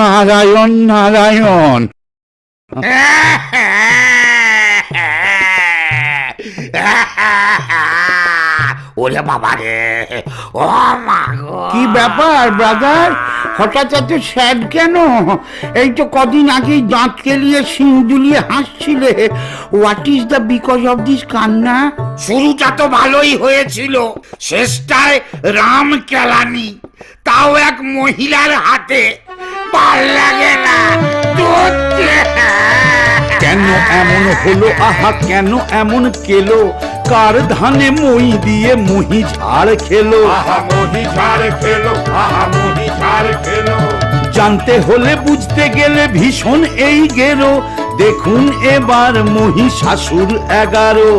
নারায়ণ নারায়ণ। ওরে বাবা রে। ও মা গো। কি ব্যাপার ব্রাদার হঠাৎ এত স্যাড কেন? এই তো কদিন আগেই দাঁত কেলিয়ে সিং দুলিয়ে হাসছিলে। What is the because of this কান্না? শুরুটা তো ভালোই হয়েছিল। শেষটায় রাম কেলানি তাও এক মহিলার হাতে। ভালো লাগে না। ধুচ্ছে। কেন এমন হলো? আহা কেন এমন কেলো? কার ধানে মই দিয়ে মহি ঝাড় খেলো? আহা মোহি ঝাড় খেলো আহা মোহি ঝাড় খেলো। জানতে হলে বুঝতে গেলে ভীষণ এই গেরো। দেখুন এবার মহি শাশুর এগারো।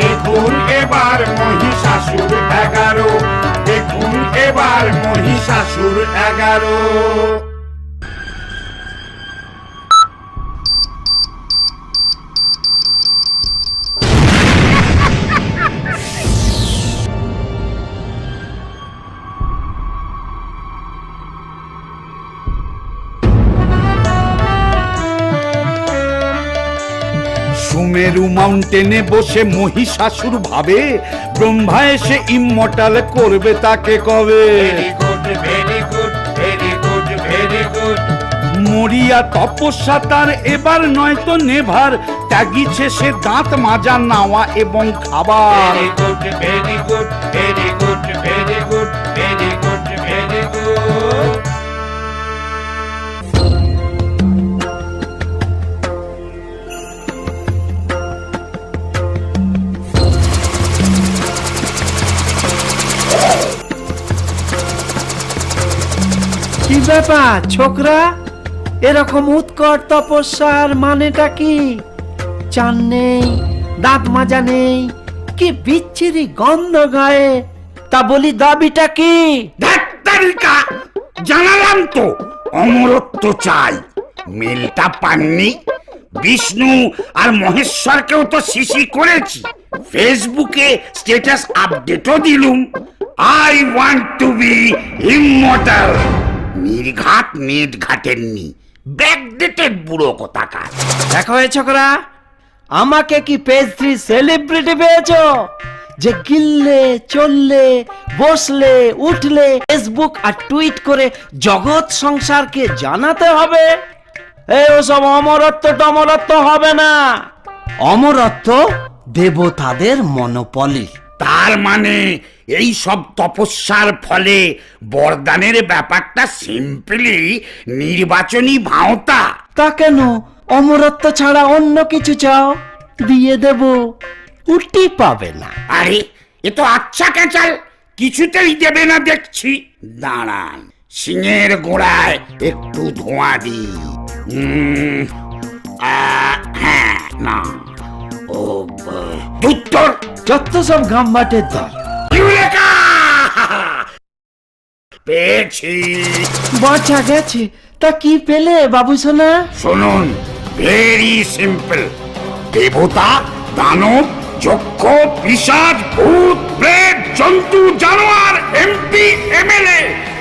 দেখুন এবার মহিষাসুর এগারো। দেখুন এবার মহিষাসুর এগারো। সুমেরু মাউন্টেনে বসে মহিষাসুর ভাবে ব্রহ্মা এসে ইমমর্টাল করবে তাকে কবে? মরিয়া তপস্যা তার এবার নয়তো নেভার ত্যাগিছে সে দাঁত মাজা নাওয়া এবং খাবার। Very good very good very good very good very কি ব্যাপার, ছোকরা? এরকম উৎকট তপস্যার মানেটা কি? চান নেই, দাঁত মাজা নেই, কি বিচ্ছিরি গন্ধ গায়ে? তা বলি দাবিটা কি? ধাত্তারিকা জানালাম তো, অমরত্ব চাই। মিলটা পাননি, বিষ্ণু আর মহেশ্বরকেও তো শিশি করেছি। ফেসবুকে স্ট্যাটাস আপডেটও দিলুম। I want to be immortal. নির্ঘাত নেট ঘাটেননি ব্যাকডেটেড বুড়ো কোথাকার। দেখো এ ছোকরা, আমাকে কি পেজ থ্রি সেলিব্রিটি পেয়েছ? যে গিললে চললে, বসলে, উঠলে ফেসবুক আর টুইট করে জগৎ সংসারকে জানাতে হবে? এই ওসব অমরত্ব টমরত্ব হবে না। অমরত্ব দেবতাদের মনোপলি। তার মানে এই সব তপস্যার ফলে বরদানের ব্যাপারটা সিম্পলি নির্বাচনী ভাওতা। তা কেন? অমরত্ব ছাড়া অন্য কিছু চাও? দিয়ে দেব। উটি পাবে না। আরে এ তো আচ্ছা কেচাল কিছুতেই দেবে না দেখছি। দাঁড়ান সিংহের গোড়ায় একটু ধোঁয়া দি উম, হ্যাঁ না। ও দুত্তর যত সব গাম্বাটের দল। ইউরেকা পেয়েছি। বাঁচা গেছে। তা কি পেলে বাবু সোনা? শুনুন ভেরি সিম্পল। দেবতা দানব যক্ষ পিসাজ ভূত প্রেত জন্তু জানোয়ার এমপি এমএলএ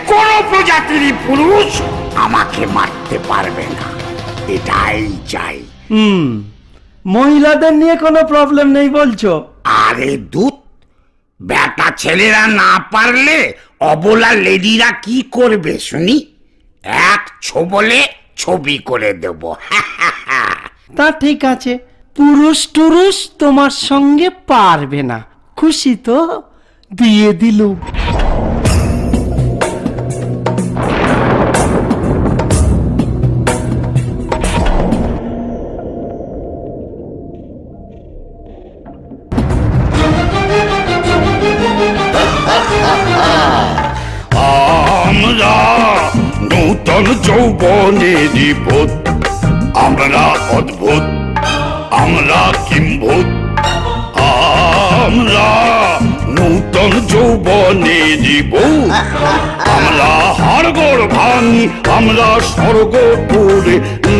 কোন প্রজাতির পুরুষ আমাকে মারতে পারবে না। এটাই চাই। হুম। মহিলাদের নিয়ে কোনো প্রবলেম নেই বলছো? আরে দূত বেটা ছেলেরা না পারলে অবলা লেডিরা কি করবে শুনি? এক ছোবলে ছবি করে দেবো। তা ঠিক আছে পুরুষ টুরুষ তোমার সঙ্গে পারবে না। খুশি তো? দিয়ে দিলুম। নূতন যৌবনেরই ভূত আমরা অদ্ভুত, আমরা কিম্ভূত। আমরা নূতন যৌবনেরই ভূত আমরা হাড়গোড় ভাঙি, আমরা স্বর্গ পুরে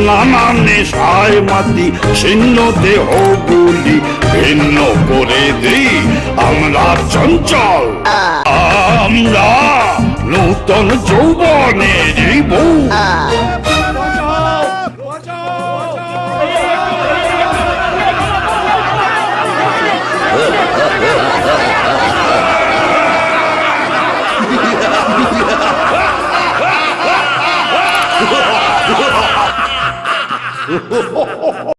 নানা নেশায় মাতি, ছিন্ন দেহ গুলি ভিন্ন করে দিই। আমরা চঞ্চল, আমরা নূতন যৌবনে জীবন Oh,